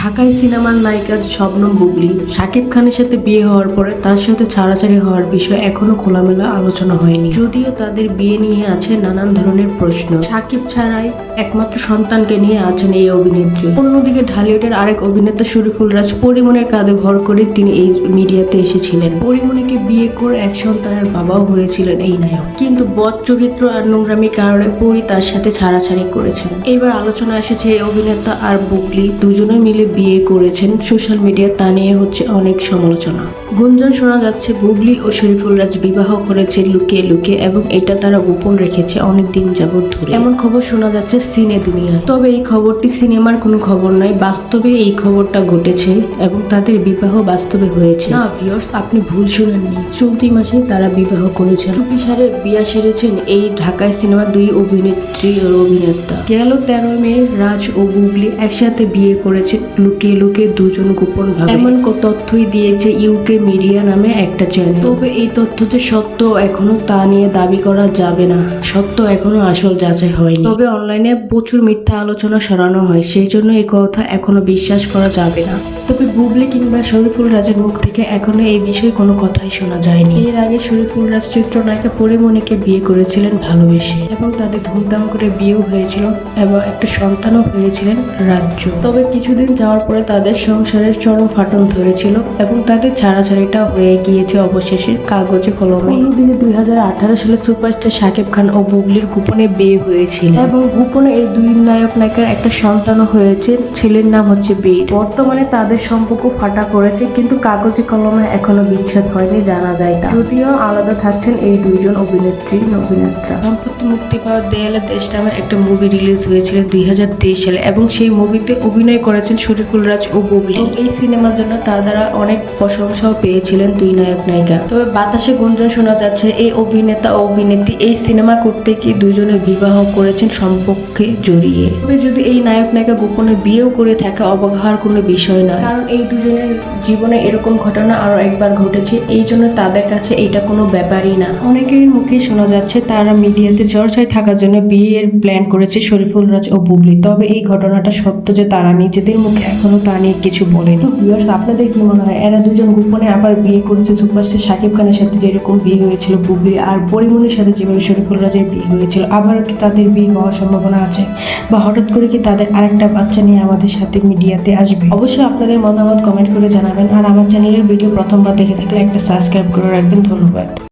ঢাকায় সিনেমার নায়িকা শবনম বুবলি, শাকিব খানের সাথে বিয়ে হওয়ার পরে তার সাথে ছাড়াছাড়ি হওয়ার বিষয়ে এখনও খোলামেলা আলোচনা হয়নি। যদিও তাদের বিয়ে নিয়ে আছে নানান ধরনের প্রশ্ন। শাকিব ছাড়াই একমাত্র সন্তানকে নিয়ে আছেন এই অভিনেত্রী। অন্যদিকে ঢালিউডের আরেক অভিনেতা শরীফুল রাজ পরিমনের কাঁধে ভর করে তিনি এই মিডিয়াতে এসেছিলেন। পরিমণিকে বিয়ে করে এক সন্তানের বাবাও হয়েছিলেন এই নায়ক। কিন্তু বদ চরিত্র আর নোংরামি কারণে পরি তার সাথে ছাড়াছাড়ি করেছেন। এবার আলোচনা এসেছে এই অভিনেতা আর বুবলি, দুজনে মিলে বিয়ে করেছেন। সোশ্যাল মিডিয়া তা নিয়ে হচ্ছে অনেক সমালোচনা। গুঞ্জন শোনা যাচ্ছে, বুবলি ও শরীফুল রাজ বিবাহ করেছে লুকিয়ে লুকিয়ে এবং এটা তারা গোপন রেখেছে অনেক দিন যাবৎ ধরে। এমন খবর শোনা যাচ্ছে সিনে দুনিয়ায়। তবে এই খবরটি সিনেমার কোনো খবর নয়, বাস্তবে এই খবরটা ঘটেছে এবং তাদের বিবাহ বাস্তবে হয়েছে। না ভিউয়ার্স আপনি ভুল শুনেননি। চলতি মাসে তারা বিবাহ করেছেন। চুপিসারে বিয়া সেরেছেন এই ঢাকায় সিনেমার দুই অভিনেত্রী ও অভিনেতা। গেল তেরো মে, রাজ ও বুবলি একসাথে বিয়ে করেছেন লুকিয়ে লুকিয়ে দুজন গোপন ভাবে এমন তথ্যই দিয়েছে ইউকে মিডিয়া নামে একটা চ্যানেল তবে এই তথ্য যে সত্য এখনও তা নিয়ে দাবি করা যাবে না। সত্য এখনও আসল যাচাই হয়নি। তবে অনলাইনে প্রচুর মিথ্যা আলোচনা সরানো হয় সেই জন্য এই কথা এখনও বিশ্বাস করা যাবে না। তবে বুবলি কিংবা শরীফুল রাজের মুখ থেকে এখনও এই বিষয়ে কোনো কথাই শোনা যায়নি। এর আগে শরীফুল রাজ চিত্রনায়িকা পরিমণিকে বিয়ে করেছিলেন ভালোবেসে এবং তাদের ধুমধাম করে বিয়েও হয়েছিল এবং একটা সন্তানও হয়েছিলেন রাজ্য। তবে কিছুদিন যাওয়ার পরে তাদের সংসারের চরম ফাটন ধরেছিল এবং তাদের ছাড়াছাড়িটা হয়ে গিয়েছে অবশেষে কাগজে কলমে। অন্যদিকে দুই হাজার আঠারো সালে সুপারস্টার শাকিব খান ও বুবলির গোপনে বিয়ে হয়েছিল। এবং গোপনে এই দুই নায়ক নায়িকার একটা সন্তানও হয়েছে ছেলের নাম হচ্ছে বীর। বর্তমানে তাদের সম্পর্ক ফাটা করেছে কিন্তু কাগজে কলমে এখনও বিচ্ছেদ হয়নি জানা যায় না যদিও আলাদা থাকছেন এই দুইজন অভিনেত্রী অভিনেত্রা। সম্প্রতি মুক্তি পাওয়া দেয়ালে দেশ নামে একটা মুভি রিলিজ হয়েছিল দুই হাজার তেইশ সালে এবং সেই মুভিতে অভিনয় করেছেন শরীফুল রাজ ও বুবলি। এই সিনেমার জন্য তার দ্বারা অনেক প্রশংসাও পেয়েছিলেন দুই নায়ক নায়িকা। তবে বাতাসে গুঞ্জন শোনা যাচ্ছে, এই অভিনেতা ও অভিনেত্রী এই সিনেমা করতে কি দুজনে বিবাহ করেছেন সম্পর্কে জড়িয়ে? তবে যদি এই নায়ক নায়িকা গোপনে বিয়েও করে থাকে, অবাক হওয়ার কোনো বিষয় নয়। কারণ এই দুজনের জীবনে এরকম ঘটনা আরও একবার ঘটেছে, এই জন্য তাদের কাছে এটা কোনো ব্যাপারই না। অনেকের মুখে শোনা যাচ্ছে, তারা মিডিয়াতে চর্চায় থাকার জন্য বিয়ের প্ল্যান করেছে শরীফুল রাজ ও বুবলি। তবে এই ঘটনাটা সত্য যে তারা নিজেদের মুখে এখনও তা নিয়ে কিছু বলে তো ভিউয়ার্স আপনাদের কি মনে হয়? এরা দুজন গোপনে আবার বিয়ে করেছে? সুপারস্টার শাকিব খানের সাথে যেরকম বিয়ে হয়েছিল বুবলি আর পরিমণির সাথে যেভাবে শরীফুল রাজের বিয়ে হয়েছিল, আবারও কি তাদের বিয়ে হওয়ার সম্ভাবনা আছে? বা হঠাৎ করে কি তাদের আরেকটা বাচ্চা নিয়ে আমাদের সাথে মিডিয়াতে আসবে? অবশ্যই আপনাদের মতামত কমেন্ট করে জানাবেন। আর আমার চ্যানেলের ভিডিও প্রথমবার দেখে থাকলে একটা সাবস্ক্রাইব করে রাখবেন। ধন্যবাদ।